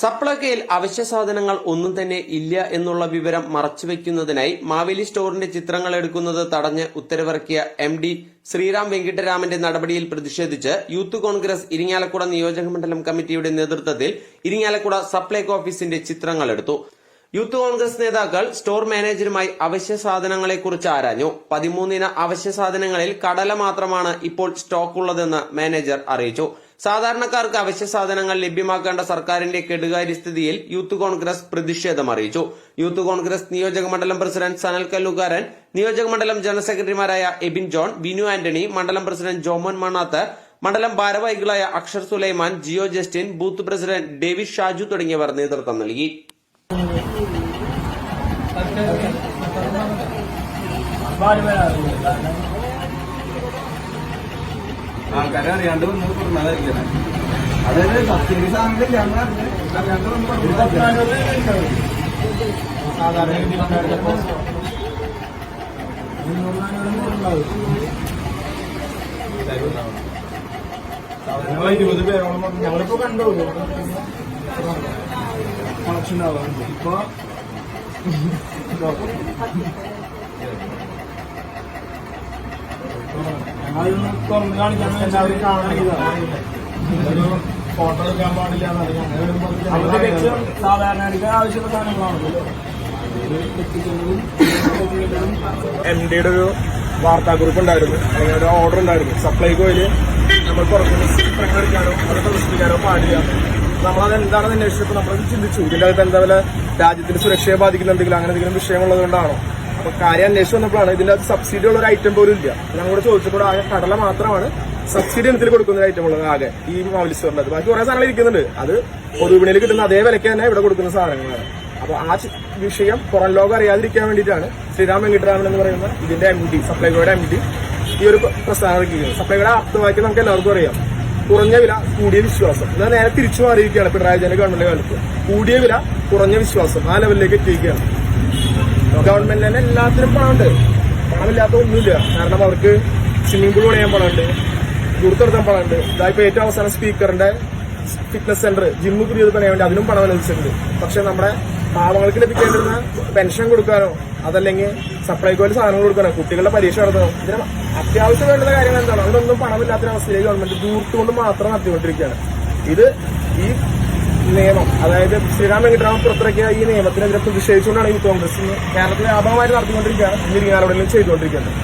സപ്ലൈകയിൽ അവശ്യ സാധനങ്ങൾ ഒന്നും തന്നെ ഇല്ല എന്നുള്ള വിവരം മറച്ചുവെക്കുന്നതിനായി മാവേലി സ്റ്റോറിന്റെ ചിത്രങ്ങൾ എടുക്കുന്നത് തടഞ്ഞ് ഉത്തരവിറക്കിയ എം ഡി ശ്രീറാം വെങ്കിട്ടരാമന്റെ നടപടിയിൽ പ്രതിഷേധിച്ച് യൂത്ത് കോൺഗ്രസ് ഇരിങ്ങാലക്കുട നിയോജക മണ്ഡലം കമ്മിറ്റിയുടെ നേതൃത്വത്തിൽ ഇരിങ്ങാലക്കുട സപ്ലൈകോ ഓഫീസിന്റെ ചിത്രങ്ങൾ എടുത്തു. യൂത്ത് കോൺഗ്രസ് നേതാക്കൾ സ്റ്റോർ മാനേജരുമായി അവശ്യ സാധനങ്ങളെക്കുറിച്ച് ആരാഞ്ഞു. പതിമൂന്നിന് അവശ്യ സാധനങ്ങളിൽ കടല മാത്രമാണ് ഇപ്പോൾ സ്റ്റോക്കുള്ളതെന്ന് മാനേജർ അറിയിച്ചു. സാധാരണക്കാർക്ക് അവശ്യ സാധനങ്ങൾ ലഭ്യമാക്കേണ്ട സർക്കാരിന്റെ കെടുകാര്യ സ്ഥിതിയിൽ യൂത്ത് കോൺഗ്രസ് പ്രതിഷേധം അറിയിച്ചു. യൂത്ത് കോൺഗ്രസ് നിയോജക മണ്ഡലം പ്രസിഡന്റ് സനൽ കല്ലുകാരൻ നിയോജക മണ്ഡലം ജനറൽ സെക്രട്ടറിമാരായ എബിൻ ജോൺ ബിനു ആന്റണി മണ്ഡലം പ്രസിഡന്റ് ജോമോൻ മണാത്ത് മണ്ഡലം ഭാരവാഹികളായ Akshar Sulaiman Jio Justin booth president David Shaju തുടങ്ങിയവർ നേതൃത്വം നൽകി. ആൾക്കാരെ അറിയാണ്ട് വന്നത് പറഞ്ഞതായിരിക്കും. അതായത് സബ്സിഡി സാധനങ്ങൾ ഞങ്ങൾ അറിയാണ്ട് ഞങ്ങൾ ഇരുപത് പേരോളം. ഞങ്ങളിപ്പോ കണ്ടു. കളക്ഷൻ ആവാം ഇപ്പൊ ഫോട്ടോ എടുക്കാൻ പാടില്ല എം ഡിയുടെ ഒരു വാർത്താക്കുറിപ്പ് ഉണ്ടായിരുന്നു. അല്ലെങ്കിൽ ഒരു ഓർഡർ ഉണ്ടായിരുന്നു സപ്ലൈകോയിൽ നമ്മൾ പുറത്തുനിന്ന് പ്രകടിക്കാനോ അത് പ്രദർശിപ്പിക്കാനോ പാടില്ല. നമ്മളത് എന്താണെന്ന് അന്വേഷിച്ചപ്പോൾ നമ്മളത് ചിന്തിച്ചു. ഇതിന്റെ അകത്ത് എന്താ പോലെ രാജ്യത്തിന് സുരക്ഷയെ ബാധിക്കുന്ന എന്തെങ്കിലും അങ്ങനെ എന്തെങ്കിലും വിഷയമുള്ളത് കൊണ്ടാണോ അപ്പൊ കാര്യം അന്വേഷിച്ച് വന്നപ്പോഴാണ് ഇതിന്റെ അകത്ത് സബ്സിഡി ഉള്ള ഒരു ഐറ്റം പോലും ഇല്ല. ഞങ്ങളോട് ചോദിച്ചപ്പോൾ ആകെ കടല മാത്രമാണ് സബ്സിഡി ഇനത്തിൽ കൊടുക്കുന്ന ഒരു ഐറ്റം ഉള്ളത് ആകെ ഈ മാവലി സ്റ്റോറിന്റെ അത് ബാക്കി കുറെ സാധനങ്ങൾ ഇരിക്കുന്നുണ്ട്. അത് പൊതുവിപണിയിൽ കിട്ടുന്ന അതേ വിലയ്ക്ക് തന്നെ ഇവിടെ കൊടുക്കുന്ന സാധനങ്ങളാണ്. അപ്പൊ ആ വിഷയം പുറം ലോകം അറിയാതിരിക്കാൻ വേണ്ടിയിട്ടാണ് ശ്രീരാം വെങ്കിട്ടരാമൻ എന്ന് പറയുന്ന ഇതിന്റെ എം ഡി സപ്ലൈകോയുടെ എം ഡി ഈ ഒരു പ്രസ്ഥാനം ഇറക്കിയിരിക്കുന്നത്. സപ്ലൈകോയുടെ അർത്ഥമാക്കി നമുക്ക് എല്ലാവർക്കും അറിയാം. കുറഞ്ഞ വില കൂടിയ വിശ്വാസം. എന്നാൽ നേരെ തിരിച്ചു മാറിയിരിക്കുകയാണ് പിണറായി വിജയന്റെ ഗവൺമെന്റ് കാലത്ത്. കൂടിയ വില കുറഞ്ഞ വിശ്വാസം. ആ ലെവലിലേക്ക് എത്തിയിരിക്കുകയാണ്. ഗവൺമെന്റ് തന്നെ എല്ലാത്തിനും പണമുണ്ട് പണമില്ലാത്ത ഒന്നുമില്ല. കാരണം അവർക്ക് സ്വിമ്മിംഗ് പൂൾ പണിയാൻ പണമുണ്ട് ദൂരത്തെടുക്കാൻ പണമുണ്ട് ഇതായിപ്പോ ഏറ്റവും അവസാനം സ്പീക്കറിന്റെ ഫിറ്റ്നസ് സെന്റർ ജിമ്മ് പുതിയത് പണിയാൻ വേണ്ടി അതിനും പണം അനുവദിച്ചിട്ടുണ്ട്. പക്ഷെ നമ്മുടെ പാവങ്ങൾക്ക് ലഭിക്കേണ്ടുന്ന പെൻഷൻ കൊടുക്കാനോ അതല്ലെങ്കിൽ സപ്ലൈകോയിൽ സാധനങ്ങൾ കൊടുക്കാനോ കുട്ടികളുടെ പരീക്ഷ നടത്തണോ ഇതിന് അത്യാവശ്യം വേണ്ടുന്ന കാര്യങ്ങൾ എന്താണ്? അതിനൊന്നും പണമില്ലാത്തൊരവസ്ഥയിൽ ഗവൺമെന്റ് ദൂർത്തുകൊണ്ട് മാത്രം നടത്തിക്കൊണ്ടിരിക്കുകയാണ്. ഇത് ഈ നിയമം. അതായത് ശ്രീരാമൻ വെങ്കിട്ടരാമൻ പുറത്തിറക്കിയ ഈ നിയമത്തിനെതിരെ പ്രതിഷേധിച്ചുകൊണ്ടാണ് ഈ കോൺഗ്രസ് കേരളത്തിലെ വ്യാപകമായിട്ട് നടത്തിക്കൊണ്ടിരിക്കുകയാണ് ഇന്ന് ഇരിങ്ങാലോടെങ്കിലും ചെയ്തുകൊണ്ടിരിക്കുന്നത്.